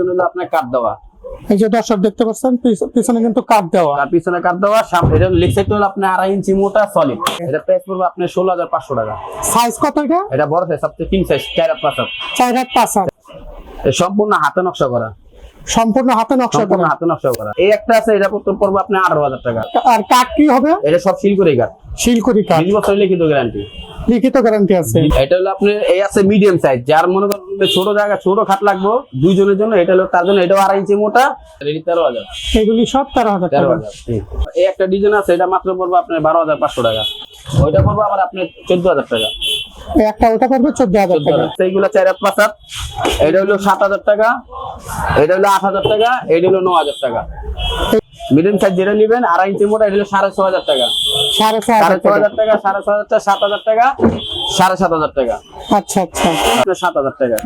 পিছনে হলো আপনার কাট দেওয়া। এই যে দর্শক দেখতে পাচ্ছেন পিছনে কিন্তু কাপ দেওয়া। আর পিছনে কাট দেওয়া সামনে এটা লেগ সাইড হলো আপনার আড়াই ইঞ্চি মোটা সলিড এটা প্রাইস পড়বে আপনার ষোলো হাজার পাঁচশো টাকা। সাইজ কত এটা? এটা বড় সাইজ সবচেয়ে কিং সাইজ চার হাত পাঁচ হাত। চার হাত পাঁচ হাত। সম্পূর্ণ হাতে নকশা করা। সম্পূর্ণ হাতে নকশা করা। হাতে নকশা করা। এই একটা আছে এটা পড়তে পড়বে আঠারো হাজার টাকা। আর কাঠ কি হবে? এটা সব সিল করে কাট শিলকুড়ি কাঠ। বিশ বছর লিখিত গ্যারান্টি লিখিত গ্যারান্টি আছে। এটা হলো আপনার এই আছে মিডিয়াম সাইজ যার মনে করেন ছোট জায়গা ছোট খাট লাগবে দুইজনের জন্য এটা হলো তার জন্য এটাও আড়াই ইঞ্চি মোটা। রেডি তেরো হাজার। এগুলি সব তেরো হাজার তেরো টাকা। হাজার এই একটা ডিজাইন আছে এটা মাত্র পড়বে আপনার বারো হাজার পাঁচশো টাকা। ওইটা পড়বে আবার আপনার চোদ্দ হাজার টাকা। এই একটা ওটা পড়বে চোদ্দ হাজার টাকা। সেইগুলো চার হাত পাঁচ হাত এটা হলো সাত হাজার টাকা এটা হলো আট হাজার টাকা এটা হলো ন হাজার টাকা। মিডিয়াম সাইজ যেটা নেবেন আড়াই ইঞ্চি মোটা এটা হলো সাড়ে ছ হাজার টাকা সাড়ে ছ হাজার টাকা হাজার টাকা সাড়ে ছ হাজার টাকা সাত হাজার টাকা সাড়ে সাত হাজার টাকা আচ্ছা আচ্ছা সাত হাজার টাকা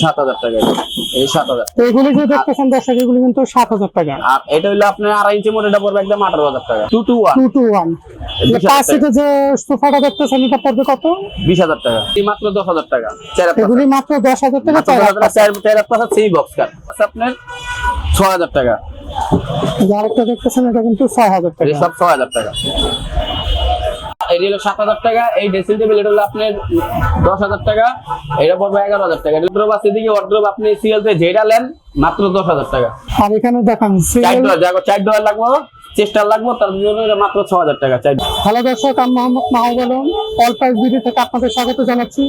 সাত হাজার টাকা এই সাত হাজার এগুলি যে দেখতেছেন দর্শক এগুলি কিন্তু সাত হাজার টাকা আর এটা হইল আপনার আড়াই ইঞ্চি মোটা এটা পড়বে একদম আঠারো হাজার টাকা two two one two one হাজার টাকা। যে সোফাটা দেখতেছেন এটা পড়বে কত বিশ হাজার টাকা এই মাত্র দশ হাজার টাকা এগুলি মাত্র দশ হাজার টাকা চার হাজার হাজার চার পাঁচ হাত সেই বক্স আপনার ছ হাজার টাকা আরেকটা দেখতেছেন এটা কিন্তু ছয় হাজার টাকা। এই সব ছয় হাজার টাকা। এটি হলো সাত হাজার টাকা এই ড্রেসিং টেবিল এটা হলো আপনার দশ হাজার টাকা এটা পড়বে এগারো হাজার টাকা। ওয়ার্ড্রোব আছে এদিকে ওয়ার্ড্রোব আপনি সিএল তে যেটা নেন মাত্র দশ হাজার টাকা। আর এখানে দেখান চার ডলার চার ডলার লাগবো। চেষ্টা লাগবো, তার জন্য মাত্র ছ হাজার টাকা চার হ্যালো দর্শক, আমি মোহাম্মদ মাহবুব আলম, অল প্রাইস থেকে আপনাদের স্বাগত জানাচ্ছি।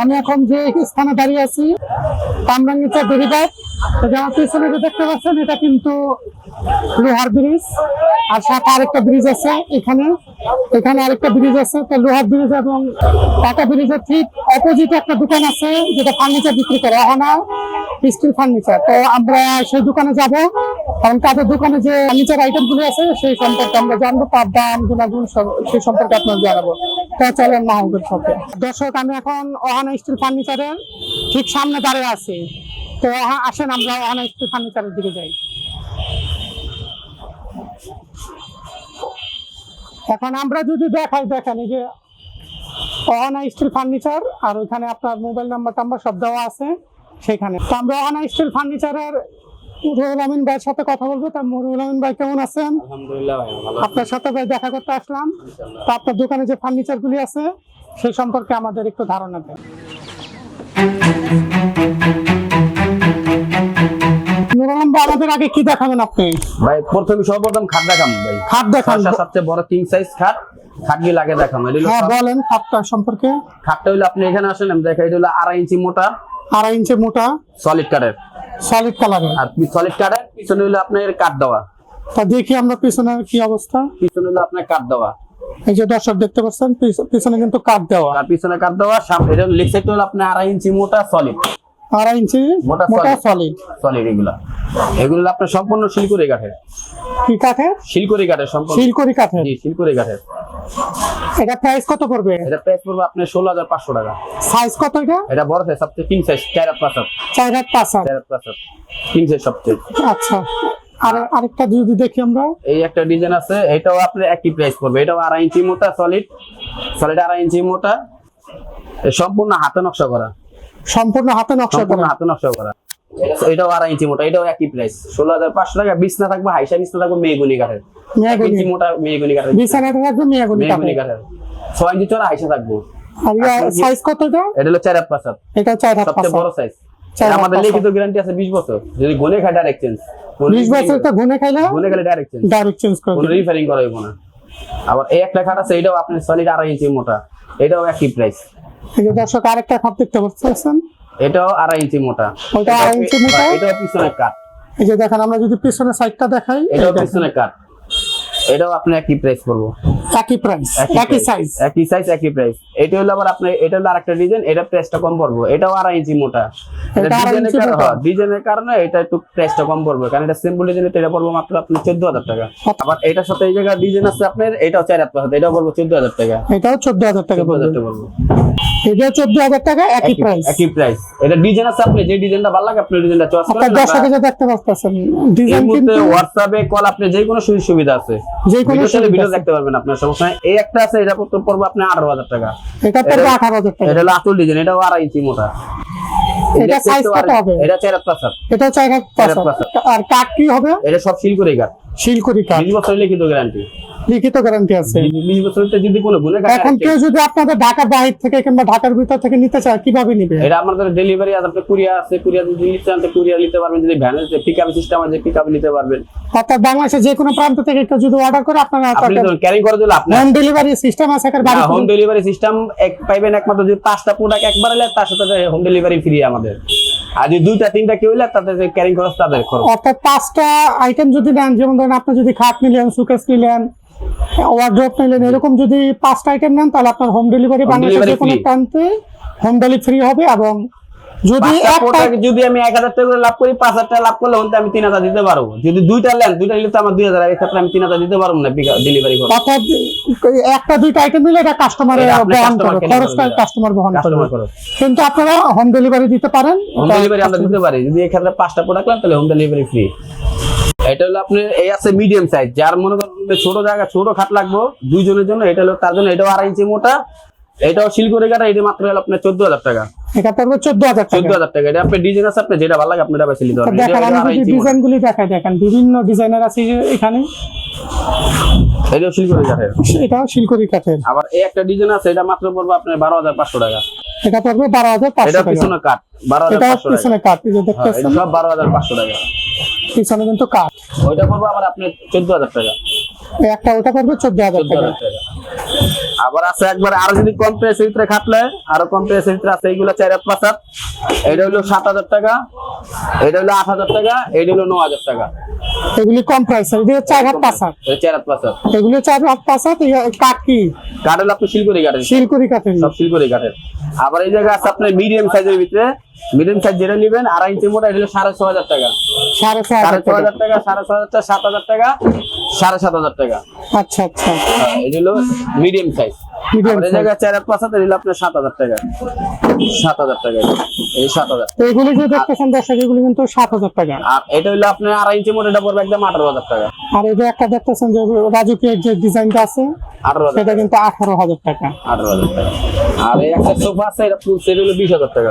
আমি এখন যে স্থানে দাঁড়িয়ে আছি, কামরাঙ্গিচা বেরিবাদ যে আমার পিছনে দেখতে পাচ্ছেন, এটা কিন্তু লোহার ব্রিজ, আর সাথে আরেকটা ব্রিজ আছে এখানে। এখানে আরেকটা ব্রিজ আছে, তো লোহার ব্রিজ এবং টাকা ব্রিজের ঠিক অপোজিট একটা দোকান আছে, যেটা ফার্নিচার বিক্রি করে। Ahona steel furniture. তো আমরা সেই দোকানে যাব। কারণ তাদের দোকানে যে ফার্নিচার আইটেমগুলো আছে, সেই সম্পর্কে আমরা জানব, তার দাম, গুণাগুণ সেই সম্পর্কে আপনার জানাব। তা চলেন মাহবুবের সাথে। দর্শক, আমি এখন অহানা স্টিল ফার্নিচারের ঠিক সামনে দাঁড়িয়ে আছি। তো আসেন আমরা অহানা স্টিল ফার্নিচারের দিকে যাই। এখন আমরা যদি দেখাই, দেখেন এই যে অহানা স্টিল ফার্নিচার, আর ওইখানে আপনার মোবাইল নাম্বার টাম্বার সব দেওয়া আছে। সেখানে। তো আমরা অহানা স্টিল ফার্নিচারের রুহুল আমিন ভাইয়ের সাথে কথা বলব। তা রুহুল আমিন ভাই কেমন আছেন? আলহামদুলিল্লাহ ভাই ভালো আপনার সাথে ভাই দেখা করতে আসলাম। তো আপনার দোকানে যে ফার্নিচার গুলি আছে সেই সম্পর্কে আমাদের একটু ধারণা দেন। আমাদের আগে কি দেখাবেন আপনি? ভাই প্রথমে সর্বপ্রথম খাট দেখাম ভাই। খাট দেখান। সবচেয়ে বড় কিং সাইজ খাট। খাটগুলো আগে হ্যাঁ বলেন খাটটা সম্পর্কে। খাটটা হলো আপনি এখানে আসেন আমি দেখাই হলো আড়াই ইঞ্চি মোটা। আড়াই ইঞ্চি মোটা সলিড কাঠের সলিড কালার আর সলিড কাঠের পিছনে হলো আপনার কাঠ দেওয়া। তা দেখি আমরা পিছনে কি অবস্থা। পিছনে হলো আপনার কাঠ দেওয়া। এই যে দর্শক দেখতে পাচ্ছেন পিছনে কিন্তু কাঠ দেওয়া। আর পিছনে কাঠ দেওয়া সামনে লেগ সাইড হলো আপনার আড়াই ইঞ্চি মোটা সলিড আড়াই ইঞ্চি মোটা সলিড সলিড এগুলা। এগুলো আপনার সম্পূর্ণ শিলকুড়ি কাঠের। কি কাঠের? শিলকুড়ি কাঠের সম্পূর্ণ। শিলকড়ি কাঠের। জি শিলকুড়ি কাঠের। এটা প্রাইস কত পড়বে? এটা প্রাইস পড়বে আপনার ষোলো হাজার পাঁচশো টাকা। সাইজ কত এটা? এটা বড় সাইজ সবচেয়ে কিং সাইজ চার হাত পাঁচ হাত। চার হাত পাঁচ হাত। চার হাত পাঁচ হাত। কিং সাইজ সবচেয়ে। আচ্ছা। আর আরেকটা যদি দেখি আমরা। এই একটা ডিজাইন আছে এটাও আপনার একই প্রাইস পড়বে। এটাও আড়াই ইঞ্চি মোটা সলিড সলিড আড়াই ইঞ্চি মোটা। সম্পূর্ণ হাতে নকশা করা। সম্পূর্ণ হাতে নকশা করা। হাতে নকশা করা। এটাও আড়াই ইঞ্চি মোটা এটাও একই প্রাইস ষোলো হাজার পাঁচশো টাকা বিছনা থাকবে হাইসা বিছনা থাকবে মেয়েগুনি কাঠের। ইঞ্চি মোটা মেয়েগুনি কাঠের বিছানাটা থাকবে মেয়াগুনি কাঠের। ছয় ইঞ্চি চড়া হাইসা থাকব। আর সাইজ কত এটা? এটা হলো চার হাত পাঁচ হাত। এটা চার হাত সবচেয়ে বড় সাইজ আমাদের লিখিত গ্যারান্টি আছে বিশ বছর। যদি গুনে খায় ডাইরেক্ট চেঞ্জ বিশ বছরটা ঘুনে খাইলে গুনে গেলে ডাইরেক্ট চেঞ্জ ডাইরেক্ট চেঞ্জ করে কোনো। রিফারিং করা হইব না। আবার এই একটা খাট আছে এটাও আপনার সলিড আড়াই ইঞ্চি মোটা। এটাও একই প্রাইস এই যে দর্শক আরেকটা খাপ দেখতে পাচ্ছেন? এটাও আড়াই ইঞ্চি মোটা। ওইটা আড়াই ইঞ্চি মোটা? এটা পিছনে কাট। এই যে দেখেন আমরা যদি পিছনের সাইডটা দেখাই এটা পিছনে কাট। এটাও আপনি একই প্রাইস করব একই প্রাইস একই সাইজ একই সাইজ একই প্রাইস এটা হলো আবার আপনার এটা হলো আরেকটা ডিজাইন এটা প্রাইসটা কম পড়ব। এটাও আড়াই ইঞ্চি মোটা। এটা। ডিজাইনের কারণে এটা একটু প্রাইসটা কম পড়বে। কারণ এটা সিম্পল ডিজাইন এটা পড়ব মাত্র আপনার চোদ্দ হাজার টাকা। আচ্ছা। আবার এটার সাথে এই জায়গায় ডিজাইন আছে আপনার এটাও চার হাজার টাকা এটাও পড়ব চোদ্দ হাজার টাকা। এটাও চোদ্দ হাজার টাকা পড়বে। এটাও চোদ্দ হাজার টাকা একই প্রাইস একই প্রাইস এটা ডিজাইন আছে আপনি যে ডিজাইনটা ভালো লাগে আপনি ডিজাইনটা চয়েস যে দেখতে পাচ্ছেন ডিজাইন কিন্তু হোয়াটসঅ্যাপে কল আপনি যে কোনো সুযোগ সুবিধা আছে। যে কোনো ভিডিও ভিডিও দেখতে পারবেন আপনার সমস্যা এই একটা আছে এটা পড়বে আপনি টাকা। এটা পড়বে এটা- টাকা। এটা হলো আসল ডিজাইন এটাও আড়াই ইঞ্চি মোটা। এটা কত হবে? এটা চার পাঁচ এটা চার পাঁচ চার হাত হাত। আর কাঠ কি হবে? এটা সব সিল করে কাঠ। বিশ বছরের লিখিত গ্যারান্টি লিখিত গ্যারান্টি আছে। যদি কোনো এখন কেউ যদি আপনাদের ঢাকার বাহির থেকে কিংবা ঢাকার ভিতর থেকে নিতে চায় কীভাবে নিবে? এটা আমাদের ডেলিভারি আছে আপনার কুরিয়ার আছে কুরিয়ার যদি নিতে চান কুরিয়ার নিতে পারবেন যদি ভ্যানের পিক আপ সিস্টেম আছে পিক আপ নিতে পারবেন। অর্থাৎ বাংলাদেশের যে কোনো প্রান্ত থেকে কেউ যদি অর্ডার করে আপনারা আপনি ক্যারিং করে দিলে আপনার হোম ডেলিভারি সিস্টেম আছে একের বাড়ি হোম ডেলিভারি সিস্টেম এক পাইবেন একমাত্র যদি পাঁচটা প্রোডাক্ট একবার এলে তার সাথে হোম ডেলিভারি ফ্রি আমাদের। আর যদি দুইটা তিনটা কেউ এলে তাদের ক্যারিং খরচ তাদের খরচ। অর্থাৎ পাঁচটা আইটেম যদি নেন যেমন ধরেন আপনি যদি খাট নিলেন সুকেস নিলেন ওয়ার্ড্রপ নিলেন এরকম যদি পাঁচটা আইটেম নেন তাহলে আপনার হোম ডেলিভারি বাংলাদেশের যে কোনো প্রান্তে হোম ডেলিভারি ফ্রি হবে এবং যদি একটা যদি আমি এক হাজার টাকা লাভ করি পাঁচ হাজার টাকা লাভ করলে হতে আমি তিন হাজার দিতে পারব। যদি দুইটা নেন দুইটা নিলে তো আমার দুই হাজার এক্ষেত্রে আমি তিন হাজার দিতে পারব না ডেলিভারি অর্থাৎ একটা দুইটা আইটেম নিলে এটা কাস্টমার বহন customer করবে কে নিতে খরচটা কাস্টমার বহন খরচ। কিন্তু আপনারা হোম ডেলিভারি দিতে পারেন হোম ডেলিভারি আমরা দিতে পারি। যদি এক্ষেত্রে পাঁচটা প্রোডাক্ট নেন তাহলে হোম ডেলিভারি ফ্রি এটা হলো আপনার এই আছে মিডিয়াম সাইজ যার মনে করেন ছোট জায়গা ছোট খাট লাগবে দুইজনের জন্য এটা হলো তার জন্য এটাও আড়াই ইঞ্চি মোটা এটাও শিলকড়ি কাটা এটা মাত্র হলো আপনার চোদ্দ হাজার টাকা। এটা চোদ্দ হাজার চোদ্দ টাকা হাজার টাকা এটা আপনার ডিজাইন আছে আপনি যেটা ভালো লাগে আপনি এটা বেছে নিতে পারবেন। দেখেন আমি আড়াই যদি ইঞ্চি মোটা। ডিজাইন গুলি দেখাই দেখেন বিভিন্ন ডিজাইনার আছে এখানে। এটাও শিলকড়ি কাঠের এটাও শিলকুড়ি কাঠের। আবার এই একটা ডিজাইন আছে এটা মাত্র পড়বে আপনার বারো হাজার পাঁচশো টাকা। এটা পড়বে বারো হাজার পাঁচশো টাকা। পিছনে কাঠ বারো হাজার টাকা। পিছনে কাঠ এই যে হ্যাঁ, দেখতেছেন। বারো হাজার পাঁচশো টাকা। পিছনে কিন্তু কাঠ। ওইটা পড়বে আবার আপনি চোদ্দ হাজার টাকা। একটা ওটা পড়বে চোদ্দ হাজার টাকা। আবার আছে একবার আরও যদি কম প্রাইসের ভিতরে খাটলে আরও কম প্রাইসের ভিতরে আছে এইগুলো চার হাত পাঁচ এটা হলো সাত হাজার টাকা এটা হলো আট হাজার টাকা এটা হলো ন হাজার টাকা। এগুলি কম প্রাইসের এটা চার হাত পাঁচ হাত। চার হাত পাঁচ হাত। এগুলি চার হাত পাঁচ হাত কাঠ কি? কাঠ হলো আপনি শিলকড়ি কাঠের শিলকুড়ি কাঠের। সব শিলকড়ি কাঠের। আবার এই জায়গায় আছে আপনার মিডিয়াম সাইজের ভিতরে। মিডিয়াম সাইজ যেটা নেবেন আড়াই ইঞ্চি মোটা এটা হলো সাড়ে ছ হাজার টাকা। সাড়ে ছ হাজার টাকা সাড়ে ছ হাজার টাকা সাত হাজার টাকা। সাড়ে সাত হাজার টাকা। আচ্ছা আচ্ছা। হ্যাঁ, এটা হলো মিডিয়াম সাইজ। জায়গায় চার পাঁচ এটা হলো আপনার সাত হাজার টাকা। সাত হাজার টাকা এই সাত হাজার। এগুলি যে দেখতেছেন দর্শক এগুলি কিন্তু সাত হাজার টাকা। আর এটা হলো আপনার আড়াই ইঞ্চি মোট পড়বে একদম আঠারো হাজার টাকা। আর এই যে একটা দেখতেছেন যে রাজকীয় যে ডিজাইনটা আছে আঠারো হাজার সেটা কিন্তু আঠারো হাজার টাকা। আঠারো হাজার টাকা। আর এই একটা সোফা আছে এটা ফুল সেট হলো বিশ হাজার টাকা।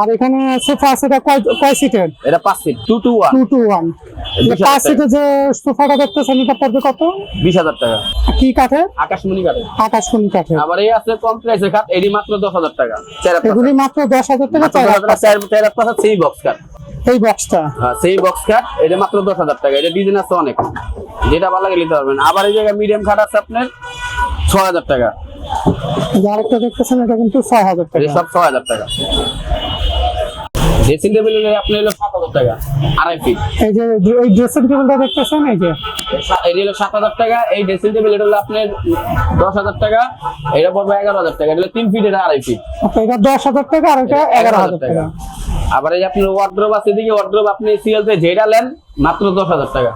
আর এখানে সোফা আছে এটা কয় কয় সিটের? এটা পাঁচ seat. Two two one two two one পাঁচ সিটের যে সোফাটা দেখতেছেন এটা পড়বে কত? বিশ হাজার টাকা। কি কাঠের? আকাশমণি কাঠে আকাশমণি কাঠের। আবার এই আছে কম প্রাইসের খাট এটি মাত্র দশ হাজার টাকা। এগুলি মাত্র দশ হাজার টাকা চার চার পাঁচ সেই বক্স কাঠ। এই বক্সটা হ্যাঁ, সেই বক্স কাট এটা মাত্র দশ হাজার টাকা। এটা ডিজাইন আছে অনেক। যেটা ভালো লাগে নিতে পারবেন। আবার এই জায়গায় মিডিয়াম খাট আছে আপনার ছ হাজার টাকা। আরেকটা দেখতেছেন এটা কিন্তু ছয় হাজার এটা টাকা। সব ছ হাজার টাকা। ড্রেসিং টেবিল আপনি হলো সাত হাজার টাকা আড়াই ফিট এই যে এই ড্রেসিং টেবিলটা দেখতেছেন এই যে? এটি হলো সাত হাজার টাকা এই ড্রেসিং টেবিল এটা হলো আপনার দশ হাজার টাকা এটা পড়বে এগারো হাজার টাকা এটা হলো তিন ফিট এটা আড়াই ফিট আচ্ছা, এটা দশ হাজার টাকা আর এটা এগারো হাজার টাকা। আবার এই যে আপনার ওয়ার্ড্রোব আছে এদিকে ওয়ার্ড্রোব আপনি সিএল তে যেটা নেন মাত্র দশ হাজার টাকা।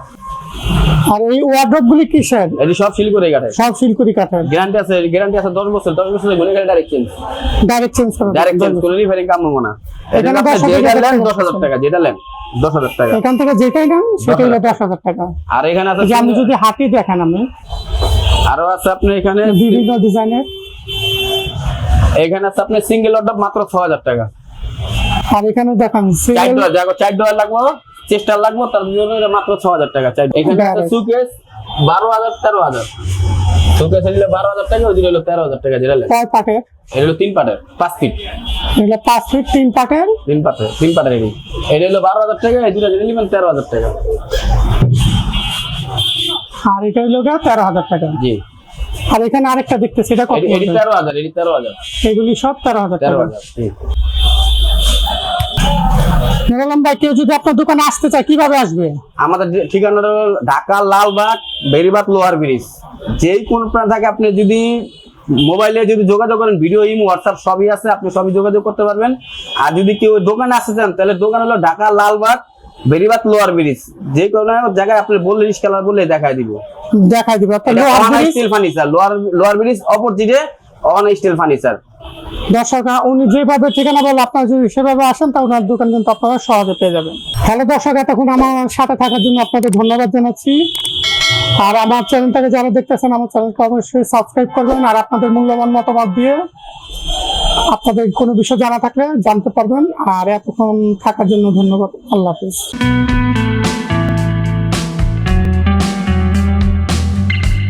আর এই ওয়ার্ড্রপ গুলি কিসের? এটি সব সিল করে সব শিলকুড়ি কাঠের গ্যারান্টি আছে গ্যারান্টি আছে দশ বছর দশ বছরের গুণে গেলে ডাইরেক্ট চেঞ্জ ডাইরেক্ট চেঞ্জ করে ডাইরেক্ট চেঞ্জ করে রিফারিং কাম নেব না। এটা এখানে 10,000 টাকা নেন খরচ দশ হাজার টাকা যেটা নেন দশ হাজার টাকা। এখান থেকে যেটাই নেন সেটা হলো দশ হাজার টাকা। আর এখানে আছে যে আমি যদি হাতি দেখেন আমি আরও আছে আপনি এখানে বিভিন্ন ডিজাইনের এখানে আছে আপনি সিঙ্গেল অর্ডার মাত্র ছ হাজার টাকা। আর এখানে দেখেন চার single- ডলার চার ডলার লাগবো। চেষ্টা লাগবো তার জন্য মাত্র ছ হাজার টাকা চাই। এখানে সুকেস বারো হাজার তেরো হাজার সুকেস নিলে বারো হাজার টাকা ওই হলো তেরো হাজার টাকা যেটা। কয় পাটের? এটা হলো তিন পাটের পাঁচ ফিট এগুলো পাঁচ ফিট তিন পাটের? তিন পাটের তিন পাটের এটি এটা হলো বারো হাজার টাকা এই দুটা যেটা নেবেন তেরো হাজার টাকা। আর এটা হলো তেরো হাজার টাকা। জি। আর এখানে আরেকটা দেখতেছি এটা কত এটি- এটি তেরো হাজার এটি তেরো হাজার এগুলি সব তেরো হাজার তেরো হাজার। নিরালাম ভাই কেউ যদি আপনার দোকানে আসতে চায় কীভাবে আসবে? আমাদের ঠিকানাটা হলো ঢাকা লালবাগ বেরিবাদ লোয়ার ব্রিজ। যেই কোন থাকে আপনি যদি মোবাইলে যদি যোগাযোগ করেন ভিডিও ইম হোয়াটসঅ্যাপ সবই আছে আপনি সবই যোগাযোগ করতে পারবেন। আর যদি কেউ দোকানে আসতে চান তাহলে দোকান হলো ঢাকা লালবাগ বেরিবাদ লোয়ার ব্রিজ। যে কোনো জায়গায় আপনি বললে রিস্কালার বললে দেখায় দিব। দেখাই দিবে। Bridge, furniture lower lower bridge অপোজিটে অন স্টিল ফার্নিচার। দর্শক উনি যেভাবে ঠিকানা বলে আপনারা যদি সেভাবে আসেন, তা ওনার দোকান কিন্তু আপনারা সহজে পেয়ে যাবেন। হ্যালো দর্শক, এতক্ষণ আমার সাথে থাকার জন্য আপনাদের ধন্যবাদ জানাচ্ছি। আর আমার চ্যানেলটাকে যারা দেখতেছেন, আমার চ্যানেলকে অবশ্যই সাবস্ক্রাইব করবেন আর আপনাদের মূল্যবান মতামত দিয়ে আপনাদের কোনো বিষয় জানা থাকলে জানতে পারবেন। আর এতক্ষণ থাকার জন্য ধন্যবাদ। আল্লাহ হাফিজ।